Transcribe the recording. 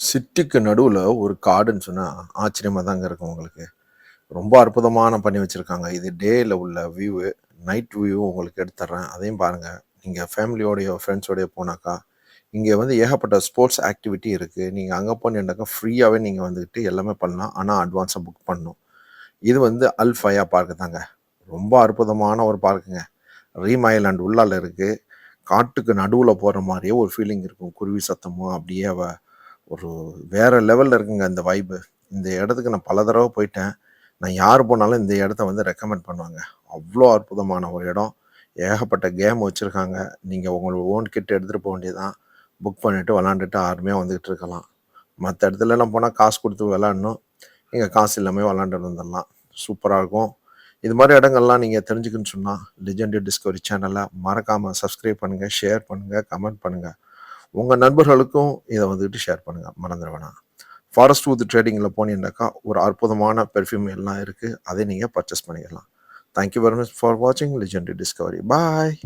சிட்டிக்கு நடுவில் ஒரு காடுன்னு சொன்னால் ஆச்சரியமாக தாங்க இருக்கும் உங்களுக்கு. ரொம்ப அற்புதமான பண்ணி வச்சுருக்காங்க இது டேயில் உள்ள வியூவு. நைட் வியூ உங்களுக்கு எடுத்துட்றேன் அதையும் பாருங்கள் நீங்கள் ஃபேமிலியோடைய ஃப்ரெண்ட்ஸோடயோ போனாக்கா, இங்கே வந்து ஏகப்பட்ட ஸ்போர்ட்ஸ் ஆக்டிவிட்டி இருக்குது நீங்கள் அங்கே போனீங்கன்னாக்கா ஃப்ரீயாகவே நீங்கள் வந்துக்கிட்டு எல்லாமே பண்ணலாம். ஆனால் அட்வான்ஸாக புக் பண்ணணும். இது வந்து அல் ஃபயா தாங்க. ரொம்ப அற்புதமான ஒரு பார்க்குங்க. ரீம் ஐலாண்ட் உள்ளால இருக்குது காட்டுக்கு நடுவில் போகிற மாதிரியே ஒரு ஃபீலிங் இருக்கும். குருவி சத்தமும் அப்படியே அவள் ஒரு வேற லெவலில் இருக்குங்க அந்த வைபு. இந்த இடத்துக்கு நான் பல தடவை போயிட்டேன். நான் யார் போனாலும் இந்த இடத்த வந்து ரெக்கமெண்ட் பண்ணுவாங்க அவ்வளோ அற்புதமான ஒரு இடம். ஏகப்பட்ட கேம் வச்சுருக்காங்க நீங்கள் உங்களோட ஓன் கிட் எடுத்துகிட்டு போக வேண்டியது தான். புக் பண்ணிவிட்டு விளாண்டுட்டு ஆர்மையாக வந்துகிட்டு இருக்கலாம். மற்ற இடத்துலலாம் போனால் காசு கொடுத்து விளாடணும் நீங்கள் காசு இல்லாமல் விளாண்டுட்டு வந்துடலாம். சூப்பராக இருக்கும். இது மாதிரி இடங்கள்லாம் நீங்கள் தெரிஞ்சுக்கணும்னு சொன்னால் லிஜெண்ட் டிஸ்கவரி சேனலை மறக்காமல் சப்ஸ்கிரைப் பண்ணுங்கள் ஷேர் பண்ணுங்கள் கமெண்ட் பண்ணுங்கள் உங்கள் நண்பர்களுக்கும் இதை வந்துட்டு ஷேர் பண்ணுங்க. மறந்துட வேணாம். ஃபாரஸ்ட் உத் ட்ரேடிங்கில் போனீங்கன்னாக்கா, ஒரு அற்புதமான பெர்ஃப்யூம் எல்லாம் இருக்குது அதை நீங்கள் பர்ச்சேஸ் பண்ணிக்கலாம். Thank you very much for வாட்சிங் லெஜெண்டரி டிஸ்கவரி. பாய்.